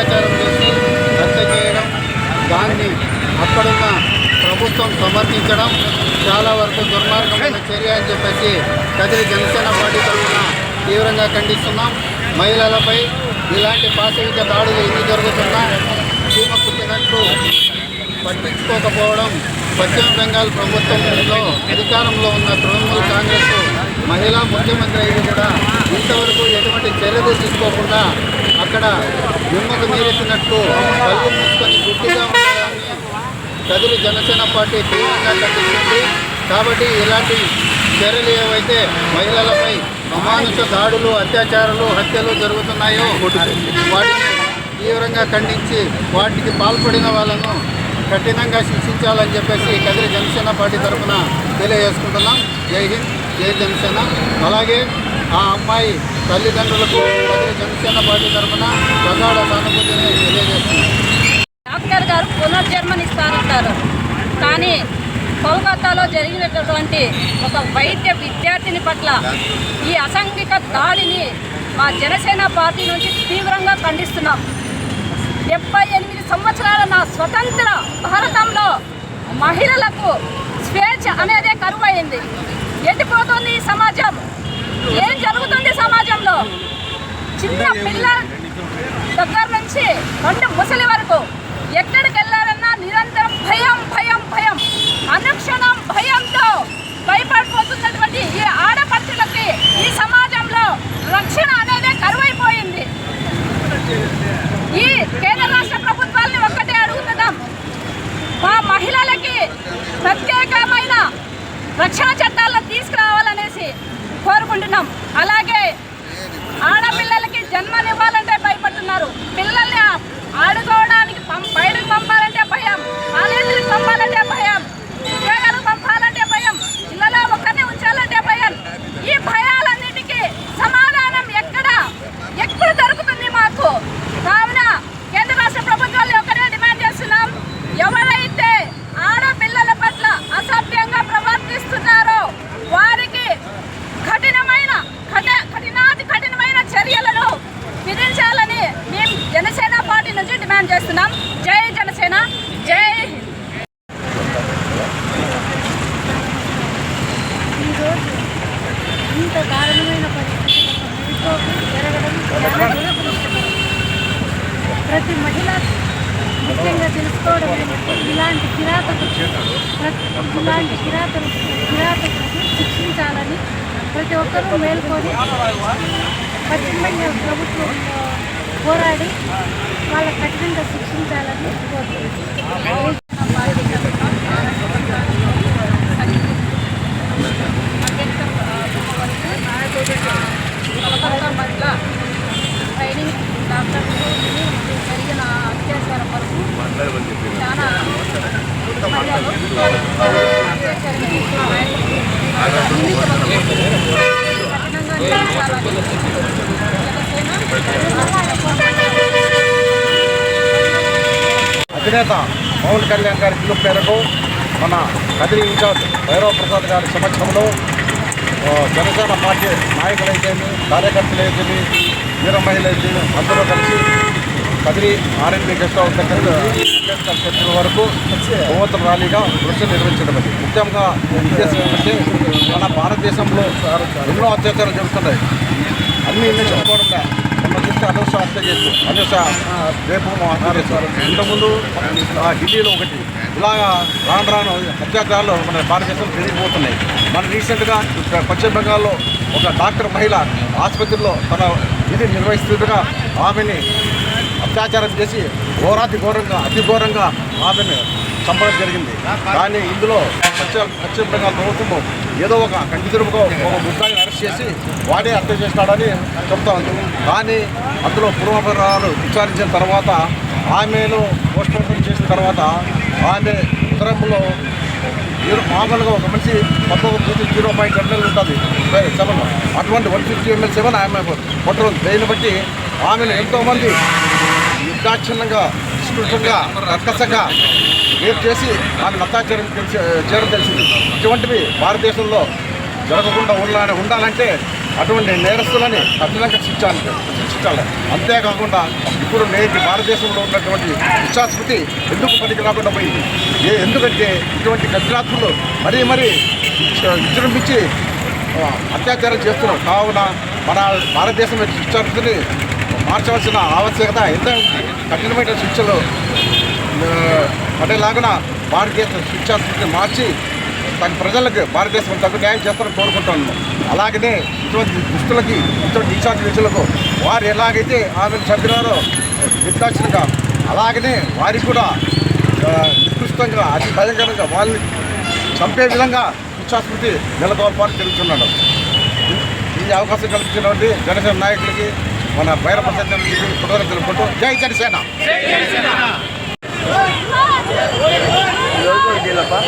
అత్యాచారం చేసి హత్య చేయడం దాన్ని అక్కడున్న ప్రభుత్వం సమర్థించడం చాలా వరకు దుర్మార్గమైన చర్య అని చెప్పేసి కదిరి జనసేన పార్టీ తరఫున తీవ్రంగా ఖండిస్తున్నాం. మహిళలపై ఇలాంటి పాశవిక దాడులు ఎన్ని జరుగుతున్నా చీమ పుట్టినట్లు పట్టించుకోకపోవడం పశ్చిమ బెంగాల్ ప్రభుత్వంలో అధికారంలో ఉన్న తృణమూల్ కాంగ్రెస్ మహిళా ముఖ్యమంత్రి అయ్యి కూడా ఇంతవరకు ఎటువంటి చర్యలు తీసుకోకుండా అక్కడ నిమ్మకు నీరెత్తినట్టు కళ్ళు మూసుకొని గుడ్డిగా ఉండాలని కదిలి జనసేన పార్టీ తీవ్రంగా ఖండిస్తుంది. కాబట్టి ఇలాంటి చర్యలు ఏవైతే మహిళలపై అమానుష దాడులు అత్యాచారాలు హత్యలు జరుగుతున్నాయో వాటిని తీవ్రంగా ఖండించి వాటికి పాల్పడిన వాళ్ళను కఠినంగా శిక్షించాలని చెప్పేసి కదిరి జనసేన పార్టీ తరఫున తెలియజేసుకుంటున్నాం. జై హింద్. జే జనసేన. అలాగే ఆ అమ్మాయి తల్లిదండ్రులకు జనసేన పార్టీ తరఫున ప్రగాఢ సానుభూతిని తెలియజేస్తున్నాం డాక్టర్ గారు పునర్జన్మనిస్తారంటారు. కానీ కోల్కతాలో జరిగినటువంటి ఒక వైద్య విద్యార్థిని పట్ల ఈ అసంఘిక దాడిని మా జనసేన పార్టీ నుంచి తీవ్రంగా ఖండిస్తున్నాం. డెబ్బై ఎనిమిది సంవత్సరాల నా స్వతంత్ర భారతంలో మహిళలకు స్వేచ్ఛ అనేదే కరువైంది. ఎదిపోతుంది ఈ సమాజం. ఏం జరుగుతుంది సమాజంలో? చిన్న పిల్ల దగ్గర నుంచి రెండు ముసలి వరకు అలాగే ఆడపిల్లలకి జన్మనివ్వాలంటే డిమాండ్ చేస్తున్నాం. జై జనసేన. జై ఈరోజు ఇంత దారుణమైన పరిస్థితి జరగడం ప్రతి మహిళ ముఖ్యంగా తెలుసుకోవడం ఇలాంటి కిరాతకు ఇలాంటి కిరాతలు కిరాతకు శిక్షించాలని ప్రతి ఒక్కరూ మేల్కొని పశ్చిమ బెంగాల్ ప్రభుత్వం పోరాడి వాళ్ళ కఠినంగా శిక్షించాలని కోరుతున్నాను. ట్రైనింగ్ డాక్టర్ జరిగిన అత్యాచారం వరకు చాలా అత్యాచారం కఠినంగా అధినేత పవన్ కళ్యాణ్ గారి పిలుపు మేరకు మన కదిరి ఇన్ఛార్జ్ భైరవ ప్రసాద్ గారి సమక్షంలో జనసేన పార్టీ నాయకులైతేమి కార్యకర్తలైతేమి వీర మహిళలైతేమి అందరూ కలిసి కదిరి ఆర్ఎన్బి గెస్ట్ హౌస్ దగ్గర అంబేద్కర్ వరకు యువతల ర్యాలీగా దృశ్యం నిర్వహించడం ముఖ్యంగా ఉద్దేశం ఏంటంటే మన భారతదేశంలో ఎన్నో అత్యాచారాలు జరుగుతున్నాయి. అన్ని ఇన్ని చెప్పుకోవడం చూస్తే అనూష హత్య చేస్తూ అనూష రేపు ఇంతకుముందు ఆ, ఢిల్లీలో ఒకటి ఇలాగా రాను రాను అత్యాచారాలు మన భారతదేశం పెరిగిపోతున్నాయి మన రీసెంట్గా పశ్చిమ బెంగాల్లో ఒక డాక్టర్ మహిళ ఆసుపత్రిలో తన ఇది నిర్వహిస్తుండగా ఆమెని అత్యాచారం చేసి ఘోరాతి ఘోరంగా అతి ఘోరంగా ఆమెను చంపడం జరిగింది కానీ ఇందులో పశ్చిమ పశ్చిమ బెంగాల్ ప్రభుత్వం ఏదో ఒక కంటిదురుపుగా ఒక ముద్దాయిని అరెస్ట్ చేసి వాడే హత్య చేస్తాడని చెప్తా ఉంది కానీ అందులో పూర్వపరాలు విచారించిన తర్వాత ఆమెను పోస్ట్ మార్టం చేసిన తర్వాత ఆమె ఉత్తరంలో మీరు మామూలుగా ఒక మనిషి పదకొండు జీరో పాయింట్ ఎంఎల్ ఉంటుంది. సెవెన్ అటువంటి వన్ ఫిఫ్టీ ఎంఎల్ సెవెన్ ఆమె పట్టుకుంది దీన్ని బట్టి ఆమెను ఎంతోమంది నిర్దాక్షిణ్యంగా నిష్కృతంగా రక్కసగా రేపు చేసి ఆమెను అత్యాచారం తెలిసి చేయడం తెలిసింది. ఇటువంటివి భారతదేశంలో జరగకుండా ఉండాలని ఉండాలంటే అటువంటి నేరస్తులని కఠినంగా శిక్షాలి శిక్షించాలి. అంతేకాకుండా ఇప్పుడు నేటి భారతదేశంలో ఉన్నటువంటి ఇచ్చాస్మృతి ఎందుకు పనికి రాకుండా పోయింది? ఏ ఎందుకంటే ఇటువంటి కఠినాత్ములు మరీ మరీ విజృంభించి అత్యాచారం చేస్తున్నాం కావున మన భారతదేశం యొక్క శిక్షాస్మృతిని మార్చవలసిన ఆవశ్యకత ఎంత కఠినమైన శిక్షలు అదేలాగా భారతదేశ శిక్షాస్మృతిని మార్చి తన ప్రజలకు భారతదేశం తగు న్యాయం చేస్తారని కోరుకుంటాను. అలాగనే ఇటువంటి దుస్తులకి ఇటువంటి ఇన్ఛార్జ్ వ్యక్తులకు వారు ఎలాగైతే ఆమెను చంపినారో నిర్దాక్షిణంగా అలాగనే వారికి కూడా నికృష్టంగా అతి భయంకరంగా వాళ్ళని చంపే విధంగా ఇచ్చాస్మృతి నెలకొల్పాలని తెలుస్తున్నాడు ఈ అవకాశం కల్పించినటువంటి జనసేన నాయకులకి మన భైర ప్రసాద్ కృతజ్ఞతలు తెలుపుకుంటూ జై Janasena! ¿Y luego el de la paz?